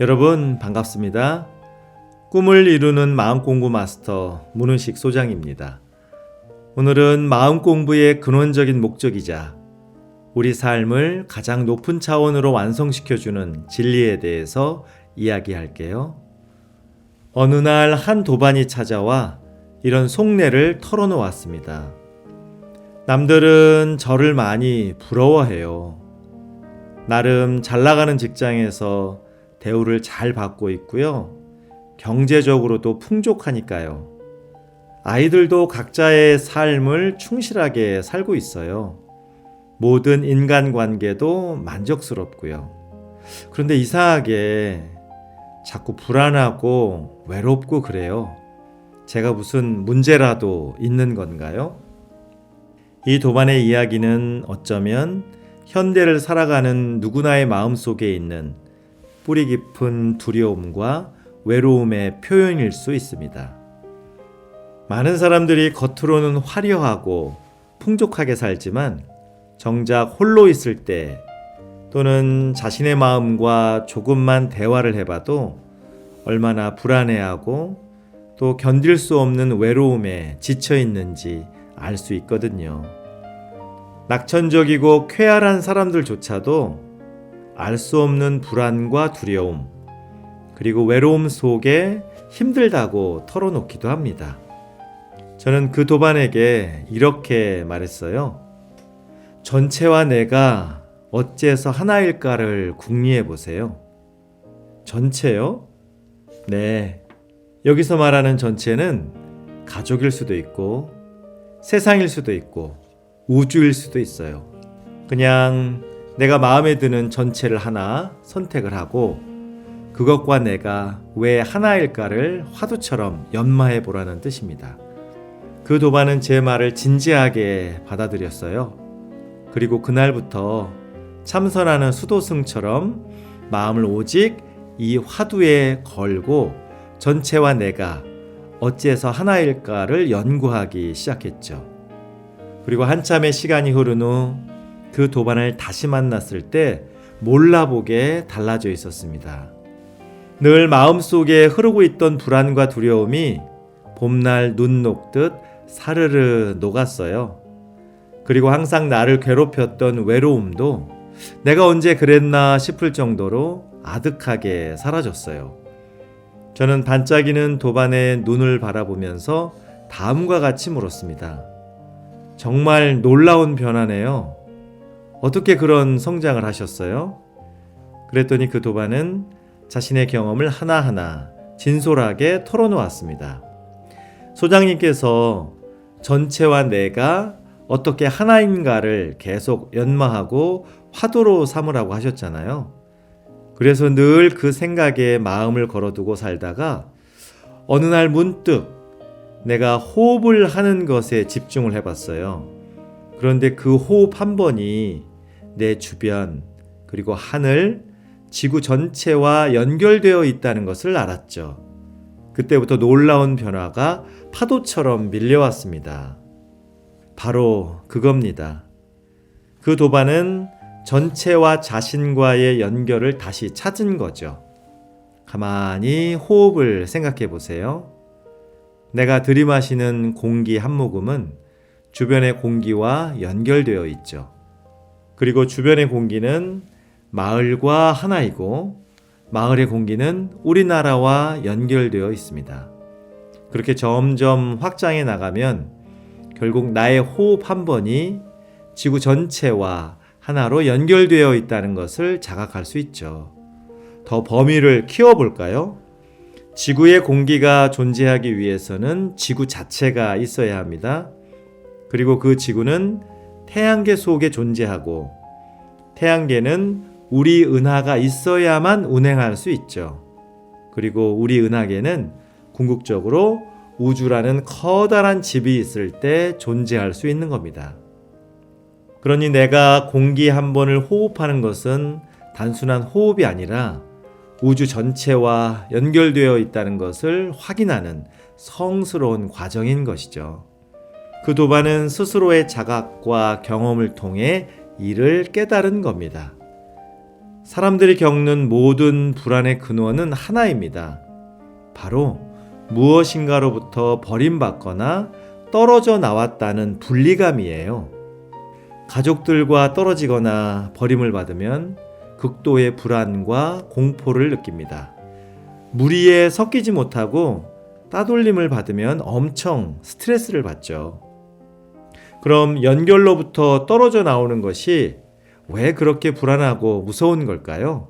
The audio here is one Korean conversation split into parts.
여러분 반갑습니다. 꿈을 이루는 마음 공부 마스터 문은식 소장입니다. 오늘은 마음 공부의 근원적인 목적이자 우리 삶을 가장 높은 차원으로 완성시켜주는 진리에 대해서 이야기할게요. 어느 날 한 도반이 찾아와 이런 속내를 털어놓았습니다. 남들은 저를 많이 부러워해요. 나름 잘 나가는 직장에서 대우를 잘 받고 있고요. 경제적으로도 풍족하니까요. 아이들도 각자의 삶을 충실하게 살고 있어요. 모든 인간관계도 만족스럽고요. 그런데 이상하게 자꾸 불안하고 외롭고 그래요. 제가 무슨 문제라도 있는 건가요? 이 도반의 이야기는 어쩌면 현대를 살아가는 누구나의 마음 속에 있는 뿌리 깊은 두려움과 외로움의 표현일 수 있습니다. 많은 사람들이 겉으로는 화려하고 풍족하게 살지만 정작 홀로 있을 때 또는 자신의 마음과 조금만 대화를 해봐도 얼마나 불안해하고 또 견딜 수 없는 외로움에 지쳐 있는지 알 수 있거든요. 낙천적이고 쾌활한 사람들조차도 알 수 없는 불안과 두려움, 그리고 외로움 속에 힘들다고 털어놓기도 합니다. 저는 그 도반에게 이렇게 말했어요. 전체와 내가 어째서 하나일까를 궁리해 보세요. 전체요? 네. 여기서 말하는 전체는 가족일 수도 있고, 세상일 수도 있고, 우주일 수도 있어요. 그냥 내가 마음에 드는 전체를 하나 선택을 하고, 그것과 내가 왜 하나일까를 화두처럼 연마해 보라는 뜻입니다. 그 도반은 제 말을 진지하게 받아들였어요. 그리고 그날부터 참선하는 수도승처럼 마음을 오직 이 화두에 걸고 전체와 내가 어찌해서 하나일까를 연구하기 시작했죠. 그리고 한참의 시간이 흐른 후 그 도반을 다시 만났을 때 몰라보게 달라져 있었습니다. 늘 마음속에 흐르고 있던 불안과 두려움이 봄날 눈 녹듯 사르르 녹았어요. 그리고 항상 나를 괴롭혔던 외로움도 내가 언제 그랬나 싶을 정도로 아득하게 사라졌어요. 저는 반짝이는 도반의 눈을 바라보면서 다음과 같이 물었습니다. 정말 놀라운 변화네요. 어떻게 그런 성장을 하셨어요? 그랬더니 그 도반은 자신의 경험을 하나하나 진솔하게 털어놓았습니다. 소장님께서 전체와 내가 어떻게 하나인가를 계속 연마하고 화두로 삼으라고 하셨잖아요. 그래서 늘 그 생각에 마음을 걸어두고 살다가 어느 날 문득 내가 호흡을 하는 것에 집중을 해봤어요. 그런데 그 호흡 한 번이 내 주변, 그리고 하늘, 지구 전체와 연결되어 있다는 것을 알았죠. 그때부터 놀라운 변화가 파도처럼 밀려왔습니다. 바로 그겁니다. 그 도반은 전체와 자신과의 연결을 다시 찾은 거죠. 가만히 호흡을 생각해 보세요. 내가 들이마시는 공기 한 모금은 주변의 공기와 연결되어 있죠. 그리고 주변의 공기는 마을과 하나이고 마을의 공기는 우리나라와 연결되어 있습니다. 그렇게 점점 확장해 나가면 결국 나의 호흡 한 번이 지구 전체와 하나로 연결되어 있다는 것을 자각할 수 있죠. 더 범위를 키워볼까요? 지구의 공기가 존재하기 위해서는 지구 자체가 있어야 합니다. 그리고 그 지구는 태양계 속에 존재하고 태양계는 우리 은하가 있어야만 운행할 수 있죠. 그리고 우리 은하계는 궁극적으로 우주라는 커다란 집이 있을 때 존재할 수 있는 겁니다. 그러니 내가 공기 한 번을 호흡하는 것은 단순한 호흡이 아니라 우주 전체와 연결되어 있다는 것을 확인하는 성스러운 과정인 것이죠. 그 도반은 스스로의 자각과 경험을 통해 이를 깨달은 겁니다. 사람들이 겪는 모든 불안의 근원은 하나입니다. 바로 무엇인가로부터 버림받거나 떨어져 나왔다는 분리감이에요. 가족들과 떨어지거나 버림을 받으면 극도의 불안과 공포를 느낍니다. 무리에 섞이지 못하고 따돌림을 받으면 엄청 스트레스를 받죠. 그럼 연결로부터 떨어져 나오는 것이 왜 그렇게 불안하고 무서운 걸까요?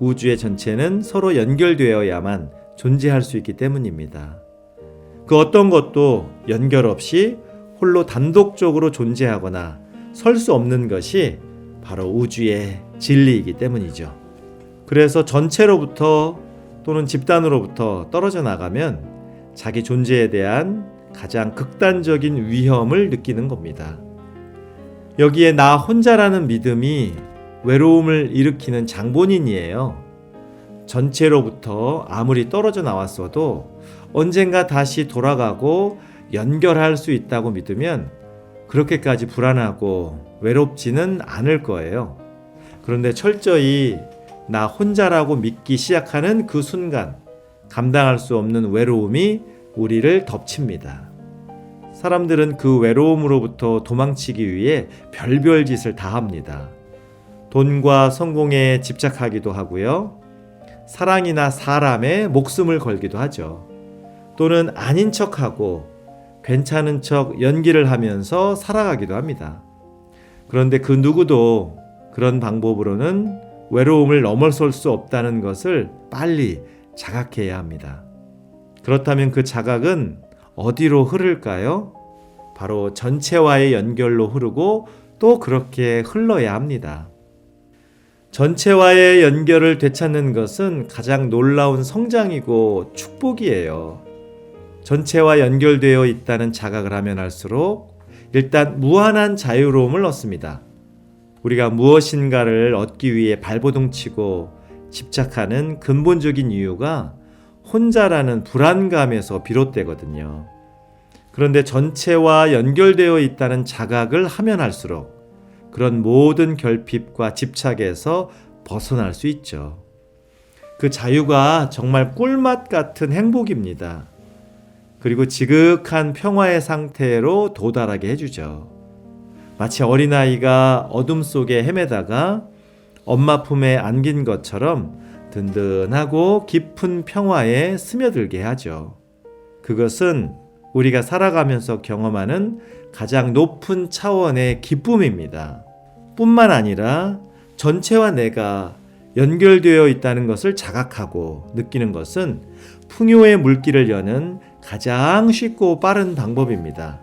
우주의 전체는 서로 연결되어야만 존재할 수 있기 때문입니다. 그 어떤 것도 연결 없이 홀로 단독적으로 존재하거나 설 수 없는 것이 바로 우주의 진리이기 때문이죠. 그래서 전체로부터 또는 집단으로부터 떨어져 나가면 자기 존재에 대한 가장 극단적인 위험을 느끼는 겁니다. 여기에 나 혼자라는 믿음이 외로움을 일으키는 장본인이에요. 전체로부터 아무리 떨어져 나왔어도 언젠가 다시 돌아가고 연결할 수 있다고 믿으면 그렇게까지 불안하고 외롭지는 않을 거예요. 그런데 철저히 나 혼자라고 믿기 시작하는 그 순간 감당할 수 없는 외로움이 우리를 덮칩니다. 사람들은 그 외로움으로부터 도망치기 위해 별별 짓을 다 합니다. 돈과 성공에 집착하기도 하고요. 사랑이나 사람에 목숨을 걸기도 하죠. 또는 아닌 척하고 괜찮은 척 연기를 하면서 살아가기도 합니다. 그런데 그 누구도 그런 방법으로는 외로움을 넘어설 수 없다는 것을 빨리 자각해야 합니다. 그렇다면 그 자각은 어디로 흐를까요? 바로 전체와의 연결로 흐르고 또 그렇게 흘러야 합니다. 전체와의 연결을 되찾는 것은 가장 놀라운 성장이고 축복이에요. 전체와 연결되어 있다는 자각을 하면 할수록 일단 무한한 자유로움을 얻습니다. 우리가 무엇인가를 얻기 위해 발버둥치고 집착하는 근본적인 이유가 혼자라는 불안감에서 비롯되거든요. 그런데 전체와 연결되어 있다는 자각을 하면 할수록 그런 모든 결핍과 집착에서 벗어날 수 있죠. 그 자유가 정말 꿀맛 같은 행복입니다. 그리고 지극한 평화의 상태로 도달하게 해주죠. 마치 어린아이가 어둠 속에 헤매다가 엄마 품에 안긴 것처럼 든든하고 깊은 평화에 스며들게 하죠. 그것은 우리가 살아가면서 경험하는 가장 높은 차원의 기쁨입니다. 뿐만 아니라 전체와 내가 연결되어 있다는 것을 자각하고 느끼는 것은 풍요의 물길을 여는 가장 쉽고 빠른 방법입니다.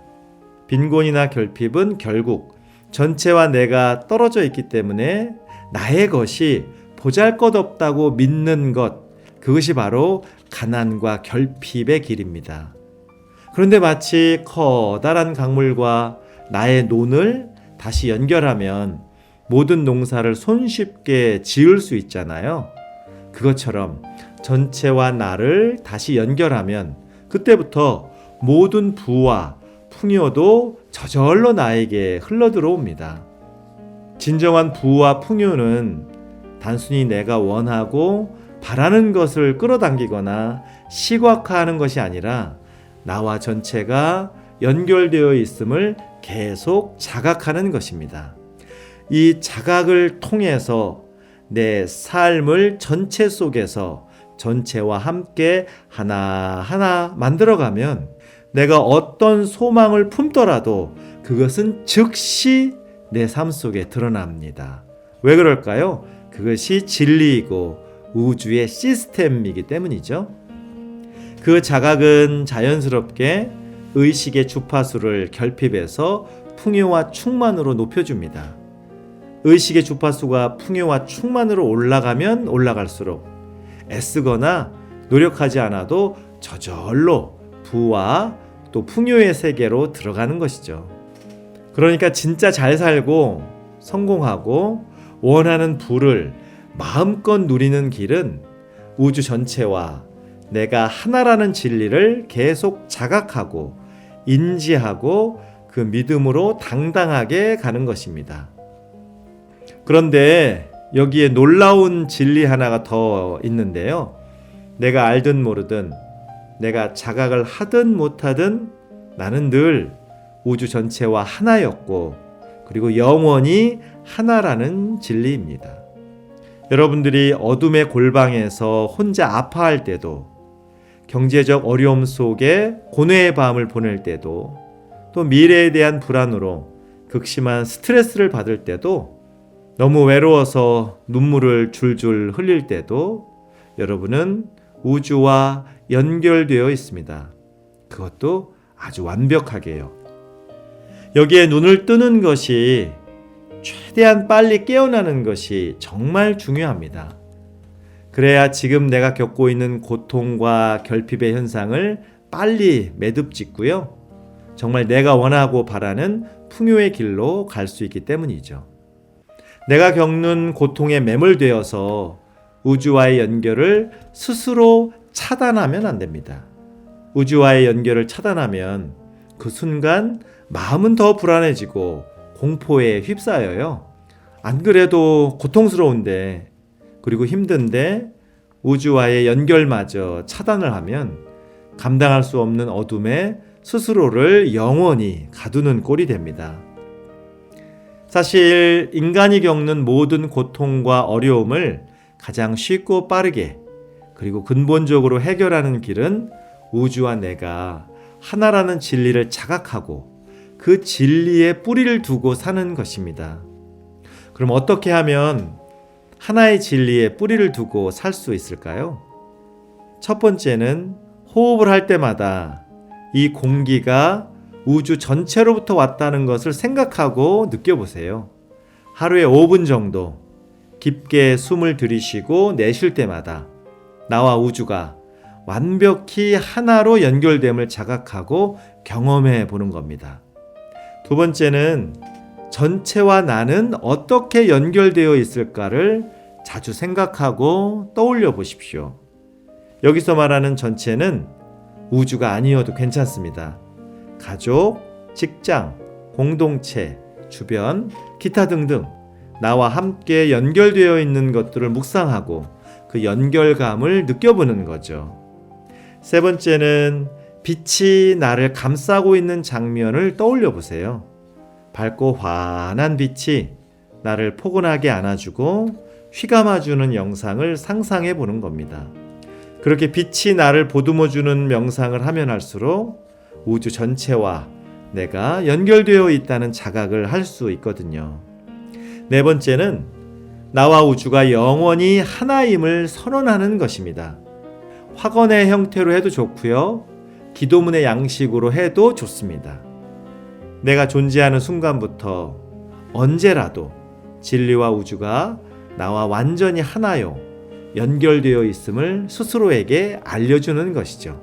빈곤이나 결핍은 결국 전체와 내가 떨어져 있기 때문에 나의 것이 보잘 것 없다고 믿는 것, 그것이 바로 가난과 결핍의 길입니다. 그런데 마치 커다란 강물과 나의 논을 다시 연결하면 모든 농사를 손쉽게 지을 수 있잖아요. 그것처럼 전체와 나를 다시 연결하면 그때부터 모든 부와 풍요도 저절로 나에게 흘러들어옵니다. 진정한 부와 풍요는 단순히 내가 원하고 바라는 것을 끌어당기거나 시각화하는 것이 아니라 나와 전체가 연결되어 있음을 계속 자각하는 것입니다. 이 자각을 통해서 내 삶을 전체 속에서 전체와 함께 하나하나 만들어가면 내가 어떤 소망을 품더라도 그것은 즉시 내 삶 속에 드러납니다. 왜 그럴까요? 그것이 진리이고 우주의 시스템이기 때문이죠. 그 자각은 자연스럽게 의식의 주파수를 결핍해서 풍요와 충만으로 높여줍니다. 의식의 주파수가 풍요와 충만으로 올라가면 올라갈수록 애쓰거나 노력하지 않아도 저절로 부와 또 풍요의 세계로 들어가는 것이죠. 그러니까 진짜 잘 살고 성공하고 원하는 부를 마음껏 누리는 길은 우주 전체와 내가 하나라는 진리를 계속 자각하고 인지하고 그 믿음으로 당당하게 가는 것입니다. 그런데 여기에 놀라운 진리 하나가 더 있는데요. 내가 알든 모르든 내가 자각을 하든 못하든 나는 늘 우주 전체와 하나였고 그리고 영원히 하나라는 진리입니다. 여러분들이 어둠의 골방에서 혼자 아파할 때도 경제적 어려움 속에 고뇌의 밤을 보낼 때도 또 미래에 대한 불안으로 극심한 스트레스를 받을 때도 너무 외로워서 눈물을 줄줄 흘릴 때도 여러분은 우주와 연결되어 있습니다. 그것도 아주 완벽하게요. 여기에 눈을 뜨는 것이 최대한 빨리 깨어나는 것이 정말 중요합니다. 그래야 지금 내가 겪고 있는 고통과 결핍의 현상을 빨리 매듭 짓고요. 정말 내가 원하고 바라는 풍요의 길로 갈 수 있기 때문이죠. 내가 겪는 고통에 매몰되어서 우주와의 연결을 스스로 차단하면 안 됩니다. 우주와의 연결을 차단하면 그 순간 마음은 더 불안해지고 공포에 휩싸여요. 안 그래도 고통스러운데 그리고 힘든데 우주와의 연결마저 차단을 하면 감당할 수 없는 어둠에 스스로를 영원히 가두는 꼴이 됩니다. 사실 인간이 겪는 모든 고통과 어려움을 가장 쉽고 빠르게 그리고 근본적으로 해결하는 길은 우주와 내가 하나라는 진리를 자각하고 그 진리에 뿌리를 두고 사는 것입니다. 그럼 어떻게 하면 하나의 진리에 뿌리를 두고 살 수 있을까요? 첫 번째는 호흡을 할 때마다 이 공기가 우주 전체로부터 왔다는 것을 생각하고 느껴보세요. 하루에 5분 정도 깊게 숨을 들이쉬고 내쉴 때마다 나와 우주가 완벽히 하나로 연결됨을 자각하고 경험해 보는 겁니다. 두 번째는 전체와 나는 어떻게 연결되어 있을까를 자주 생각하고 떠올려 보십시오. 여기서 말하는 전체는 우주가 아니어도 괜찮습니다. 가족, 직장, 공동체, 주변, 기타 등등 나와 함께 연결되어 있는 것들을 묵상하고 그 연결감을 느껴보는 거죠. 세 번째는 빛이 나를 감싸고 있는 장면을 떠올려 보세요. 밝고 환한 빛이 나를 포근하게 안아주고 휘감아주는 영상을 상상해 보는 겁니다. 그렇게 빛이 나를 보듬어주는 명상을 하면 할수록 우주 전체와 내가 연결되어 있다는 자각을 할 수 있거든요. 네 번째는 나와 우주가 영원히 하나임을 선언하는 것입니다. 확언의 형태로 해도 좋고요. 기도문의 양식으로 해도 좋습니다. 내가 존재하는 순간부터 언제라도 진리와 우주가 나와 완전히 하나요. 연결되어 있음을 스스로에게 알려주는 것이죠.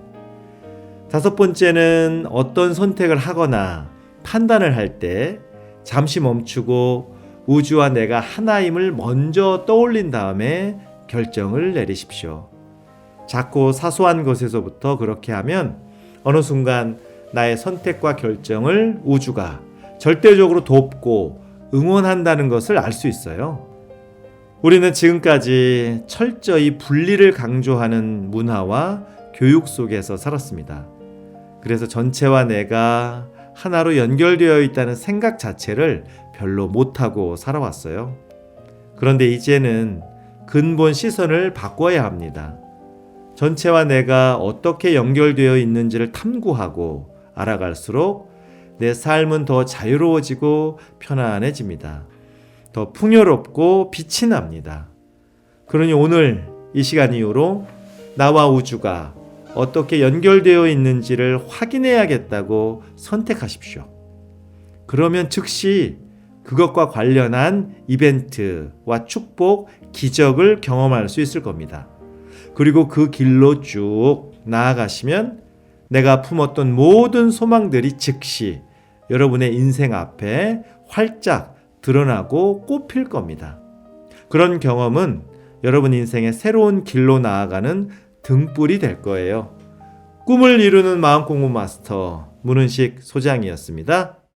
다섯 번째는 어떤 선택을 하거나 판단을 할 때 잠시 멈추고 우주와 내가 하나임을 먼저 떠올린 다음에 결정을 내리십시오. 작고 사소한 것에서부터 그렇게 하면 어느 순간 나의 선택과 결정을 우주가 절대적으로 돕고 응원한다는 것을 알 수 있어요. 우리는 지금까지 철저히 분리를 강조하는 문화와 교육 속에서 살았습니다. 그래서 전체와 내가 하나로 연결되어 있다는 생각 자체를 별로 못하고 살아왔어요. 그런데 이제는 근본 시선을 바꿔야 합니다. 전체와 내가 어떻게 연결되어 있는지를 탐구하고 알아갈수록 내 삶은 더 자유로워지고 편안해집니다. 더 풍요롭고 빛이 납니다. 그러니 오늘 이 시간 이후로 나와 우주가 어떻게 연결되어 있는지를 확인해야겠다고 선택하십시오. 그러면 즉시 그것과 관련한 이벤트와 축복, 기적을 경험할 수 있을 겁니다. 그리고 그 길로 쭉 나아가시면 내가 품었던 모든 소망들이 즉시 여러분의 인생 앞에 활짝 드러나고 꽃필 겁니다. 그런 경험은 여러분 인생의 새로운 길로 나아가는 등불이 될 거예요. 꿈을 이루는 마음 공부 마스터 문은식 소장이었습니다.